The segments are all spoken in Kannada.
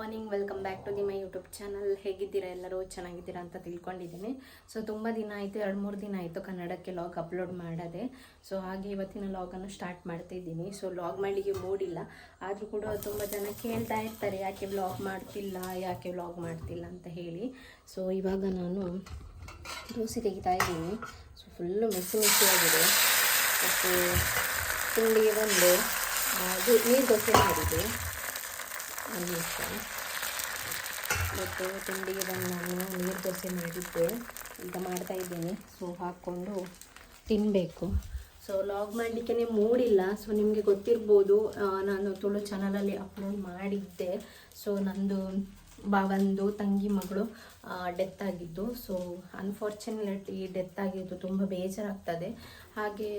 Morning, welcome back to the my YouTube channel. ಹೇಗಿದ್ದೀರಾ ಎಲ್ಲರೂ? ಚೆನ್ನಾಗಿದ್ದೀರಾ ಅಂತ ತಿಳ್ಕೊಂಡಿದ್ದೀನಿ. ಸೊ, ತುಂಬ ದಿನ ಆಯಿತು, ಎರಡು ಮೂರು ದಿನ ಆಯಿತು ಕನ್ನಡಕ್ಕೆ ಲಾಗ್ ಅಪ್ಲೋಡ್ ಮಾಡದೆ. ಸೊ, ಹಾಗೆ ಇವತ್ತಿನ ಲಾಗನ್ನು ಸ್ಟಾರ್ಟ್ ಮಾಡ್ತಾ ಇದ್ದೀನಿ. ಸೊ, ಲಾಗ್ ಮಾಡಲಿಕ್ಕೆ ಮೂಡಿಲ್ಲ ಆದರೂ ಕೂಡ ತುಂಬ ಜನ ಕೇಳ್ತಾ ಇರ್ತಾರೆ, ಯಾಕೆ ಬ್ಲಾಗ್ ಮಾಡ್ತಿಲ್ಲ, ಯಾಕೆ ವ್ಲಾಗ್ ಮಾಡ್ತಿಲ್ಲ ಅಂತ ಹೇಳಿ. ಸೊ, ಇವಾಗ ನಾನು ದೋಸೆ ತೆಗಿತಾ ಇದ್ದೀನಿ. ಸೊ ಫುಲ್ಲು ಮೆಸಿ ಮೆಸಿಯಾಗಿದೆ ಮತ್ತು ತಿಂಡಿಗೆ ಬಂದು ನೀರು ದೋಸೆ ಮಾಡಿದೆ ನಿಮಿಷ ಮತ್ತು ತಿಂಡಿಗೆ ಬಂದು ನಾನು ನೀರು ದೋಸೆ ಮಾಡಿದ್ದೆ. ಈಗ ಮಾಡ್ತಾ ಇದ್ದೀನಿ. ಸೊ, ಹಾಕ್ಕೊಂಡು ತಿನ್ನಬೇಕು ಸೊ, ಲಾಗ್ ಮಾಡಲಿಕ್ಕೆ ಮೂಡಿಲ್ಲ. ಸೊ, ನಿಮಗೆ ಗೊತ್ತಿರ್ಬೋದು ನಾನು ತುಳು ಚಾನಲಲ್ಲಿ ಅಪ್ಲೋಡ್ ಮಾಡಿದ್ದೆ. ಸೊ, ನಂದು ಬಾವಂದು ತಂಗಿ ಮಗಳು ಡೆತ್ ಆಗಿದ್ದು. ಸೊ ಅನ್ಫಾರ್ಚುನೇಟ್ಲಿ ಡೆತ್ ಆಗಿದ್ದು ತುಂಬ ಬೇಜಾರಾಗ್ತದೆ. ಹಾಗೆ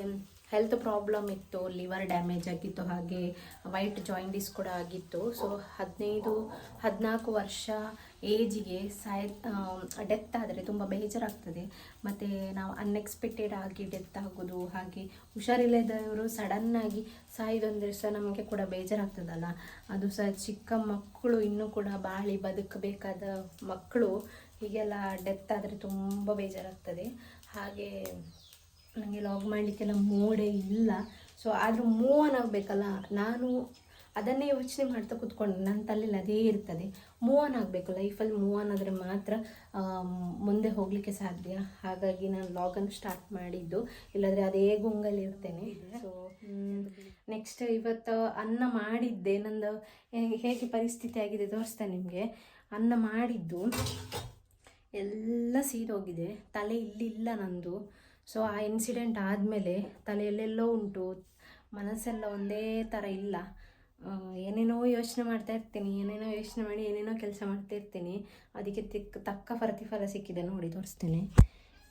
ಹೆಲ್ತ್ ಪ್ರಾಬ್ಲಮ್ ಇತ್ತು ಲಿವರ್ ಡ್ಯಾಮೇಜ್ ಆಗಿತ್ತು, ಹಾಗೆ ವೈಟ್ ಜಾಯಿಂಡಿಸ್ ಕೂಡ ಆಗಿತ್ತು. ಸೊ ಹದಿನೈದು, ಹದಿನಾಲ್ಕು ವರ್ಷ ಏಜಿಗೆ ಸಾಯ್ ಡೆತ್ ಆದರೆ ತುಂಬ ಬೇಜಾರಾಗ್ತದೆ. ಮತ್ತು ನಾವು ಅನ್ಎಕ್ಸ್ಪೆಕ್ಟೆಡ್ ಆಗಿ ಡೆತ್ ಆಗೋದು, ಹಾಗೆ ಹುಷಾರಿಲ್ಲದವರು ಸಡನ್ನಾಗಿ ಸಾಯೋದಂದರೆ ಸಹ ನಮಗೆ ಕೂಡ ಬೇಜಾರಾಗ್ತದಲ್ಲ. ಅದು ಸಹ ಚಿಕ್ಕ ಮಕ್ಕಳು ಇನ್ನೂ ಕೂಡ ಬಾಳಿ ಬದುಕಬೇಕಾದ ಮಕ್ಕಳು, ಹೀಗೆಲ್ಲ ಡೆತ್ ಆದರೆ ತುಂಬ ಬೇಜಾರಾಗ್ತದೆ. ಹಾಗೆ ನನಗೆ ಲಾಗ್ ಮಾಡಲಿಕ್ಕೆಲ್ಲ ಮೂಡೇ ಇಲ್ಲ. ಸೊ ಆದರೂ ಮೂವ್ ಆನ್ ಆಗಬೇಕಲ್ಲ? ನಾನು ಅದನ್ನೇ ಯೋಚನೆ ಮಾಡ್ತಾ ಕೂತ್ಕೊಂಡು. ನನ್ನ ತಲೆಯಲ್ಲಿ ಅದೇ ಇರ್ತದೆ. ಮೂವ್ ಆನ್ ಆಗಬೇಕು. ಲೈಫಲ್ಲಿ ಮೂವ್ ಆನ್ ಆದರೆ ಮಾತ್ರ ಮುಂದೆ ಹೋಗಲಿಕ್ಕೆ ಸಾಧ್ಯ. ಹಾಗಾಗಿ ನಾನು ಲಾಗನ್ನು ಸ್ಟಾರ್ಟ್ ಮಾಡಿದ್ದು. ಇಲ್ಲಾಂದರೆ ಅದೇ ಗುಂಗಲ್ಲಿ ಇರ್ತೇನೆ. ಸೊ ನೆಕ್ಸ್ಟ್ ಇವತ್ತು ಅನ್ನ ಮಾಡಿದ್ದೆ. ನಂದು ಹೇಗೆ ಪರಿಸ್ಥಿತಿ ಆಗಿದೆ ತೋರಿಸ್ತೇನೆ ನಿಮಗೆ. ಅನ್ನ ಮಾಡಿದ್ದು. ಎಲ್ಲ ಸೀದೋಗಿದೆ. ತಲೆ ಇಲ್ಲಿಲ್ಲ ನಂದು. ಸೊ ಆ ಇನ್ಸಿಡೆಂಟ್ ಆದಮೇಲೆ ತಲೆಯಲ್ಲೆಲ್ಲೋ ಉಂಟು. ಮನಸ್ಸೆಲ್ಲ ಒಂದೇ ಥರ ಇಲ್ಲ. ಏನೇನೋ ಯೋಚನೆ ಮಾಡ್ತಾ ಇರ್ತೀನಿ, ಏನೇನೋ ಯೋಚನೆ ಮಾಡಿ, ಏನೇನೋ ಕೆಲಸ ಮಾಡ್ತಾ ಇರ್ತೀನಿ. ಅದಕ್ಕೆ ತಿಕ್, ತಕ್ಕ ಪ್ರತಿಫಲ ಸಿಕ್ಕಿದೆ ನೋಡಿ, ತೋರಿಸ್ತೇನೆ.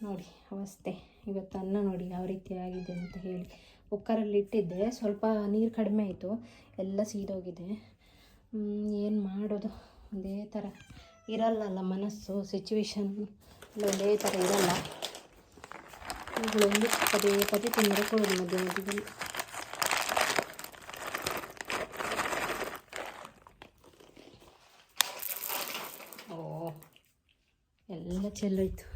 ನೋಡಿ, ಅವಸ್ಥೆ. ಇವತ್ತು ಅನ್ನ ನೋಡಿ, ಯಾವ ರೀತಿ ಆಗಿದೆ ಅಂತ ಹೇಳಿ. ಕುಕ್ಕರಲ್ಲಿ ಇಟ್ಟಿದ್ದೆ, ಸ್ವಲ್ಪ ನೀರು ಕಡಿಮೆ ಆಯಿತು. ಎಲ್ಲ ಸೀದೋಗಿದೆ. ಏನು ಮಾಡೋದು? ಒಂದೇ ಥರ ಇರಲ್ಲಲ್ಲ ಮನಸ್ಸು. ಸಿಚುವೇಶನ್ ಒಂದೇ ಥರ ಇರಲ್ಲ. ಇವುಗಳೊಂದು ಪದೇ ಪದೇ ತಿಂದರೆ ಕೊಡೋದು ಮಧ್ಯ ಮಧ್ಯದಲ್ಲಿ ಓ, ಎಲ್ಲ ಚೆಲ್ಲೋಯ್ತು.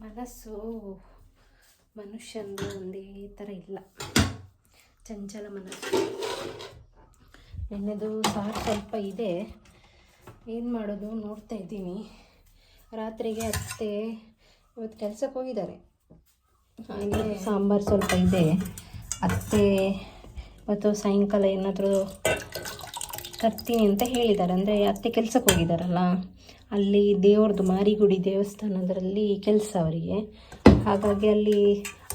ಮನಸ್ಸು ಮನುಷ್ಯಂದು ಒಂದೇ ಥರ ಇಲ್ಲ. ಚಂಚಲ ಮನಸ್ಸು. ಎಣ್ಣೆದು ಸಾರು ಸ್ವಲ್ಪ ಇದೆ. ಏನು ಮಾಡೋದು ನೋಡ್ತಾ ಇದ್ದೀನಿ. ರಾತ್ರಿಗೆ ಅತ್ತೆ ಇವತ್ತು ಕೆಲಸಕ್ಕೆ ಹೋಗಿದ್ದಾರೆ. ಸಾಂಬಾರು ಸ್ವಲ್ಪ ಇದೆ. ಅತ್ತೆ ಮತ್ತು ಸಾಯಂಕಾಲ ಏನಾದರೂ ತರ್ತೀನಿ ಅಂತ ಹೇಳಿದ್ದಾರೆ. ಅಂದರೆ ಅತ್ತೆ ಕೆಲಸಕ್ಕೆ ಹೋಗಿದ್ದಾರಲ್ಲ, ಅಲ್ಲಿ ದೇವ್ರದ್ದು ಮಾರಿಗುಡಿ ದೇವಸ್ಥಾನದರಲ್ಲಿ ಕೆಲಸ ಅವರಿಗೆ. ಹಾಗಾಗಿ ಅಲ್ಲಿ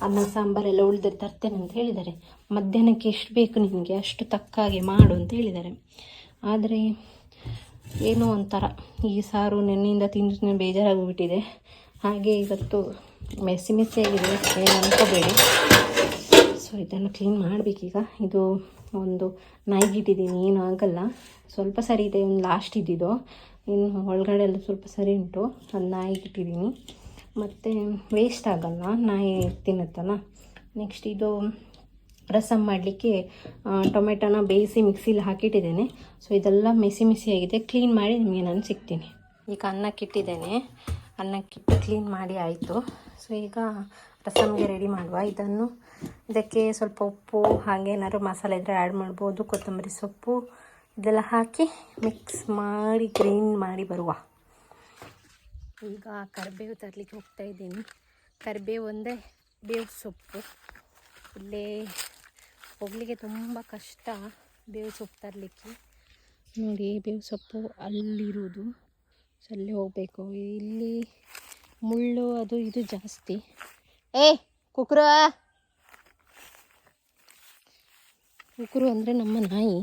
ಅನ್ನ ಸಾಂಬಾರೆಲ್ಲ ಉಳಿದ್ರೆ ತರ್ತೇನೆ ಅಂತ ಹೇಳಿದ್ದಾರೆ. ಮಧ್ಯಾಹ್ನಕ್ಕೆ ಎಷ್ಟು ಬೇಕು ನಿಮಗೆ, ಅಷ್ಟು ತಕ್ಕ ಹಾಗೆ ಮಾಡು ಅಂತ ಹೇಳಿದ್ದಾರೆ. ಆದರೆ ಏನೋ ಒಂಥರ ಈ ಸಾರು ನೆನ್ನೆಯಿಂದ ತಿಂದು ಬೇಜಾರಾಗಿಬಿಟ್ಟಿದೆ. ಹಾಗೆ ಇವತ್ತು ಮೆಸಿ ಮೆಸಿ ಆಗಿದೆ, ಏನು ಅನ್ಕೋಬೇಡಿ. ಸೊ ಇದನ್ನು ಕ್ಲೀನ್ ಮಾಡಬೇಕೀಗ. ಇದು ಒಂದು ನಾಯಿಗಿಟ್ಟಿದ್ದೀನಿ ಏನು ಆಗಲ್ಲ. ಸ್ವಲ್ಪ ಸರಿ ಇದೆ ಒಂದು ಲಾಸ್ಟ್ ಇದ್ದಿದ್ದು. ಇನ್ನು ಒಳಗಡೆ ಎಲ್ಲ ಸ್ವಲ್ಪ ಸರಿ ಉಂಟು. ಅದು ನಾಯಿಗಿಟ್ಟಿದ್ದೀನಿ ಮತ್ತು ವೇಸ್ಟ್ ಆಗಲ್ಲ, ನಾಯಿ ತಿನ್ನುತ್ತಲ್ಲ. ನೆಕ್ಸ್ಟ್ ಇದು ರಸಮ್ ಮಾಡಲಿಕ್ಕೆ ಟೊಮೆಟೊನ ಬೇಯಿಸಿ ಮಿಕ್ಸಿಲಿ ಹಾಕಿಟ್ಟಿದ್ದೇನೆ. ಸೊ ಇದೆಲ್ಲ ಮೆಸಿ ಮೆಸಿ ಆಗಿದೆ. ಕ್ಲೀನ್ ಮಾಡಿ ನಿಮಗೆ ನಾನು ಸಿಗ್ತೀನಿ. ಈಗ ಅನ್ನಕ್ಕಿಟ್ಟಿದ್ದೇನೆ. ಅನ್ನಕ್ಕಿಟ್ಟು ಕ್ಲೀನ್ ಮಾಡಿ ಆಯಿತು. ಸೊ ಈಗ ರಸಮ್ಗೆ ರೆಡಿ ಮಾಡುವ. ಇದನ್ನು ಇದಕ್ಕೆ ಸ್ವಲ್ಪ ಉಪ್ಪು, ಹಾಗೆ ಏನಾದ್ರು ಮಸಾಲೆ ಇದ್ದರೆ ಆ್ಯಡ್ ಮಾಡ್ಬೋದು. ಕೊತ್ತಂಬರಿ ಸೊಪ್ಪು, ಇದೆಲ್ಲ ಹಾಕಿ ಮಿಕ್ಸ್ ಮಾಡಿ ಗ್ರೈಂಡ್ ಮಾಡಿ ಬರುವ. ಈಗ ಕರಿಬೇವು ತರಲಿಕ್ಕೆ ಹೋಗ್ತಾ ಇದ್ದೀನಿ. ಕರಿಬೇವು ಒಂದೇ ಬೇವು ಸೊಪ್ಪು. ಇಲ್ಲೇ ಹೋಗಲಿಕ್ಕೆ ತುಂಬ ಕಷ್ಟ ಬೇವು ಸೊಪ್ಪು ತರಲಿಕ್ಕೆ. ನೋಡಿ, ಬೇವು ಸೊಪ್ಪು ಅಲ್ಲಿರುವುದು. ಸೊ ಅಲ್ಲಿ ಹೋಗಬೇಕು. ಇಲ್ಲಿ ಮುಳ್ಳು ಅದು ಇದು ಜಾಸ್ತಿ. ಏ, ಕುಕ್ರ. ಕುಕ್ರು ಅಂದರೆ ನಮ್ಮ ನಾಯಿ.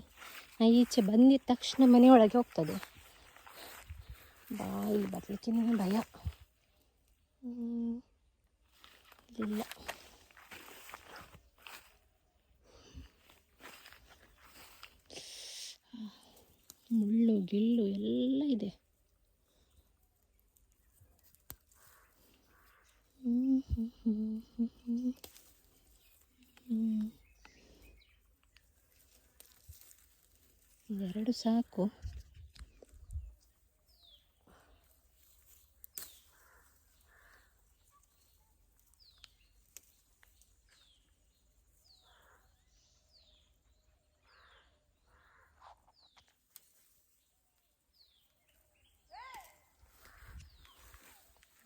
ನಾಯಿ ಈಚೆ ಬಂದಿದ ತಕ್ಷಣ ಮನೆಯೊಳಗೆ ಹೋಗ್ತದೆ. ಬಾಯಿ ಬರಲಿಕ್ಕೆ ಭಯ. ಇಲ್ಲ. ಮುಳ್ಳು, ಗಿಳ್ಳು ಎಲ್ಲ ಇದೆ. ಎರಡು ಸಾಕು.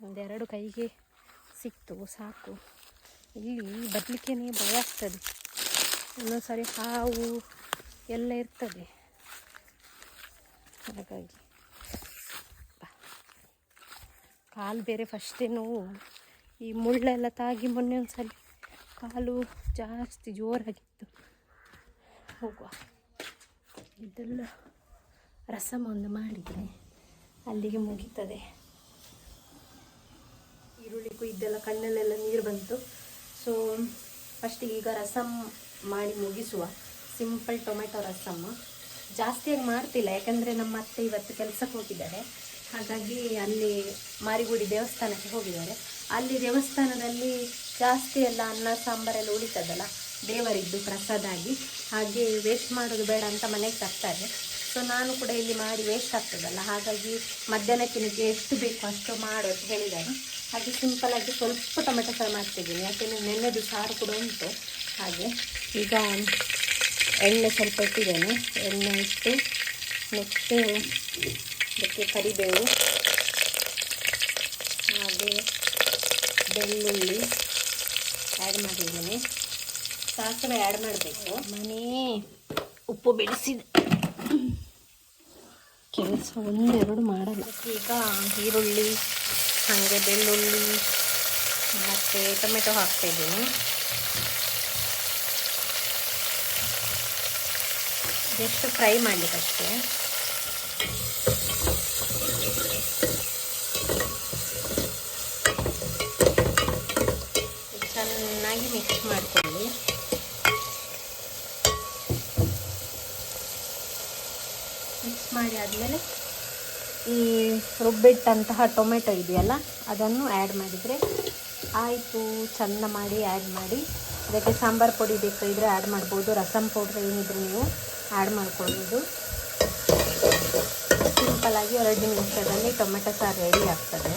ಒಂದೆರಡು ಕೈಗೆ ಸಿಕ್ತು, ಸಾಕು. ಇಲ್ಲಿ ಬರಲಿಕ್ಕೇ ಭಯ ಆಗ್ತದೆ. ಒಂದೊಂದು ಸಾರಿ ಹಾವು ಎಲ್ಲ ಇರ್ತದೆ. ಹಾಗಾಗಿ ಕಾಲು ಬೇರೆ ಫಸ್ಟೇ ನೋವು. ಈ ಮುಳ್ಳೆಲ್ಲ ತಾಗಿ ಮೊನ್ನೆ ಒಂದು ಸಲ ಕಾಲು ಜಾಸ್ತಿ ಜೋರಾಗಿತ್ತು. ಹೋಗುವ. ಇದೆಲ್ಲ ರಸಮ್ ಒಂದು ಮಾಡಿದರೆ ಅಲ್ಲಿಗೆ ಮುಗೀತದೆ. ಈರುಳ್ಳಿ ಇದೆಲ್ಲ ಕಣ್ಣಲ್ಲೆಲ್ಲ ನೀರು ಬಂತು. ಸೊ ಫಸ್ಟಿಗೆ ಈಗ ರಸಮ್ ಮಾಡಿ ಮುಗಿಸುವ. ಸಿಂಪಲ್ ಟೊಮೆಟೊ ರಸಮ್ಮು ಜಾಸ್ತಿಯಾಗಿ ಮಾಡ್ತಿಲ್ಲ, ಯಾಕಂದರೆ ನಮ್ಮ ಅತ್ತೆ ಇವತ್ತು ಕೆಲಸಕ್ಕೆ ಹೋಗಿದ್ದಾರೆ. ಹಾಗಾಗಿ ಅಲ್ಲಿ ಮಾರಿಗುಡಿ ದೇವಸ್ಥಾನಕ್ಕೆ ಹೋಗಿದ್ದಾರೆ. ಅಲ್ಲಿ ದೇವಸ್ಥಾನದಲ್ಲಿ ಜಾಸ್ತಿ ಎಲ್ಲ ಅನ್ನ ಸಾಂಬಾರೆಲ್ಲ ಉಳಿತದಲ್ಲ? ದೇವರಿದ್ದು ಪ್ರಸಾದ ಆಗಿ. ಹಾಗೆ ವೇಸ್ಟ್ ಮಾಡೋದು ಬೇಡ ಅಂತ ಮನೆಗೆ ತರ್ತಾರೆ. ಸೊ ನಾನು ಕೂಡ ಇಲ್ಲಿ ಮಾಡಿ ವೇಸ್ಟ್ ಆಗ್ತದಲ್ಲ? ಹಾಗಾಗಿ ಮಧ್ಯಾಹ್ನಕ್ಕೆ ನಿಮಗೆ ಎಷ್ಟು ಬೇಕು ಅಷ್ಟು ಮಾಡು ಅಂತ ಹೇಳಿದ್ದಾರೆ. ಹಾಗೆ ಸಿಂಪಲ್ ಆಗಿ ಸ್ವಲ್ಪ ಟೊಮೆಟೊ ಸಾರು ಮಾಡ್ತಿದ್ದೀನಿ. ಯಾಕೆಂದರೆ ನೆನ್ನೆದು ಸಾರು ಕೂಡ ಉಂಟು. ಹಾಗೆ ಈಗ ಎಣ್ಣೆ ಸ್ವಲ್ಪ ಇಟ್ಟಿದ್ದೇನೆ. ಎಣ್ಣೆ ಇಟ್ಟು ನೆಕ್ಸ್ಟು ಅದಕ್ಕೆ ಕರಿಬೇವು ಹಾಗೆ ಬೆಳ್ಳುಳ್ಳಿ ಆ್ಯಡ್ ಮಾಡಿದ್ದೀನಿ. ಸಾಸಿವೆ ಆ್ಯಡ್ ಮಾಡಬೇಕು. ಮನೆ ಉಪ್ಪು ಬೆಳೆಸಿದೆ ಕೆಲಸ ಒಂದೆರಡು ಮಾಡಲ್ಲ. ಈಗ ಈರುಳ್ಳಿ ಹಾಗೆ ಬೆಳ್ಳುಳ್ಳಿ ಮತ್ತು ಟೊಮೆಟೊ ಹಾಕ್ತಾಯಿದ್ದೀನಿ. ಜಸ್ಟ್ ಫ್ರೈ ಮಾಡಲಿಕ್ಕಷ್ಟೇ ಚೆನ್ನಾಗಿ ಮಿಕ್ಸ್ ಮಾಡಿಕೊಳ್ಳಿ. ಮಿಕ್ಸ್ ಮಾಡಿ ಆದಮೇಲೆ ಈ ರುಬ್ಬಿಟ್ಟಂತಹ ಟೊಮೆಟೊ ಇದೆಯಲ್ಲ, ಅದನ್ನು ಆ್ಯಡ್ ಮಾಡಿದರೆ ಆಯಿತು, ಚೆಂದ ಮಾಡಿ ಆ್ಯಡ್ ಮಾಡಿ. ಅದಕ್ಕೆ ಸಾಂಬಾರು ಪುಡಿ ಬೇಕಾದರೆ ಆ್ಯಡ್ ಮಾಡ್ಬೋದು ರಸಮ್ ಪೌಡ್ರ್ ಏನಿದ್ರು ನೀವು ಆ್ಯಡ್ ಮಾಡ್ಕೊಳ್ಬೋದು ಸಿಂಪಲಾಗಿ ಎರಡು ನಿಮಿಷದಲ್ಲಿ ಟೊಮೆಟೊ ಸಾರು ರೆಡಿ ಆಗ್ತದೆ.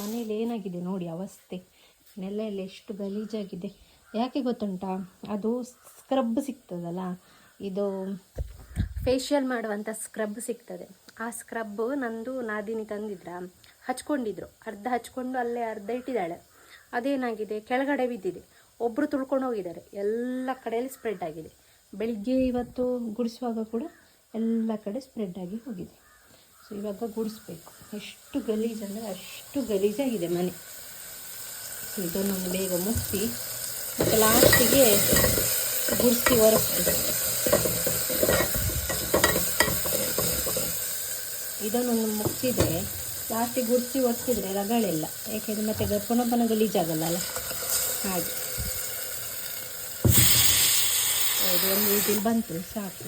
ಮನೇಲಿ ಏನಾಗಿದೆ ನೋಡಿ ಅವಸ್ಥೆ. ನೆಲ ಎಲ್ಲ ಎಷ್ಟು ಗಲೀಜಾಗಿದೆ. ಯಾಕೆ ಗೊತ್ತುಂಟಾ? ಅದು ಸ್ಕ್ರಬ್ ಸಿಗ್ತದಲ್ಲ. ಇದು ಫೇಶಿಯಲ್ ಮಾಡುವಂಥ ಸ್ಕ್ರಬ್ ಸಿಗ್ತದೆ. ಆ ಸ್ಕ್ರಬ್ ನಂದು ನಾದಿನಿ ತಂದಿದ್ರ? ಹಚ್ಕೊಂಡಿದ್ರು. ಅರ್ಧ ಹಚ್ಕೊಂಡು ಅಲ್ಲೇ ಅರ್ಧ ಇಟ್ಟಿದ್ದಾಳೆ. ಅದೇನಾಗಿದೆ? ಕೆಳಗಡೆ ಬಿದ್ದಿದೆ. ಒಬ್ಬರು ತುಳ್ಕೊಂಡು ಹೋಗಿದ್ದಾರೆ. ಎಲ್ಲ ಕಡೆಯಲ್ಲಿ ಸ್ಪ್ರೆಡ್ ಆಗಿದೆ. ಬೆಳಿಗ್ಗೆ ಇವತ್ತು ಗುಡಿಸುವಾಗ ಕೂಡ ಎಲ್ಲ ಕಡೆ ಸ್ಪ್ರೆಡ್ ಆಗಿ ಹೋಗಿದೆ. ಸೊ ಇವಾಗ ಗುಡಿಸ್ಬೇಕು. ಎಷ್ಟು ಗಲೀಜು ಅಂದರೆ ಅಷ್ಟು ಗಲೀಜಾಗಿದೆ ಮನೆ. ಇದನ್ನು ಬೇಗ ಮುಚ್ಚಿ ಮತ್ತು ಲಾಸ್ಟಿಗೆ ಗುಡಿಸಿ ಒರೆಸ್ತೀವಿ ಇದನ್ನೊಂದು ಮುಚ್ಚಿದರೆ ಲಾಸ್ಟಿಗೆ ಗುಡಿಸಿ ಒರೆಸಿದ್ರೆ ರಗಳಿಲ್ಲ ಯಾಕೆಂದರೆ ಮತ್ತೆ ಪುನಃ ಗಲೀಜಾಗಲ್ಲ ಹಾಗೆ. ಇದು ಒಂದು ಇದು ಬಂತು, ಸಾಕು.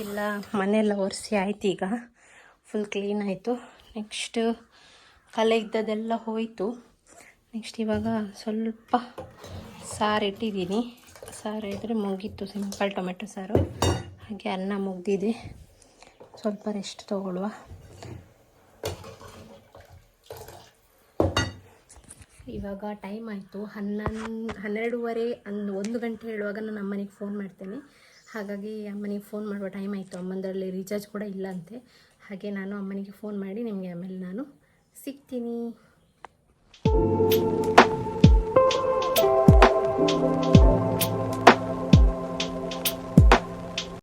ಇಲ್ಲ ಮನೆಯೆಲ್ಲ ಒರೆಸಿ ಆಯ್ತು ಈಗ. ಫುಲ್ ಕ್ಲೀನ್ ಆಯಿತು. ನೆಕ್ಸ್ಟ್ ಕಲೆ ಇದ್ದದೆಲ್ಲ ಹೋಯಿತು. ನೆಕ್ಸ್ಟ್ ಇವಾಗ ಸ್ವಲ್ಪ ಸಾರು ಇಟ್ಟಿದ್ದೀನಿ. ಸಾರು ಇದ್ದರೆ ಮುಗೀತು. ಸಿಂಪಲ್ ಟೊಮೆಟೊ ಸಾರು. ಹಾಗೆ ಅನ್ನ ಮುಗ್ದಿದೆ. ಸ್ವಲ್ಪ ರೆಸ್ಟ್ ತಗೊಳ್ಳುವ. ಇವಾಗ ಟೈಮ್ ಆಯಿತು. ಹನ್ನೊಂದು, ಹನ್ನೆರಡೂವರೆ ಅಂದು ಒಂದು ಗಂಟೆ ಹೇಳುವಾಗ ನಾನು ಅಮ್ಮನಿಗೆ ಫೋನ್ ಮಾಡ್ತೇನೆ. ಹಾಗಾಗಿ ಅಮ್ಮನಿಗೆ ಫೋನ್ ಮಾಡುವ ಟೈಮ್ ಆಯಿತು. ಅಮ್ಮಂದರಲ್ಲಿ ರೀಚಾರ್ಜ್ ಕೂಡ ಇಲ್ಲ ಅಂತೆ. ಹಾಗೆ ನಾನು ಅಮ್ಮನಿಗೆ ಫೋನ್ ಮಾಡಿ ನಿಮಗೆ ಆಮೇಲೆ ನಾನು ಸಿಗ್ತೀನಿ.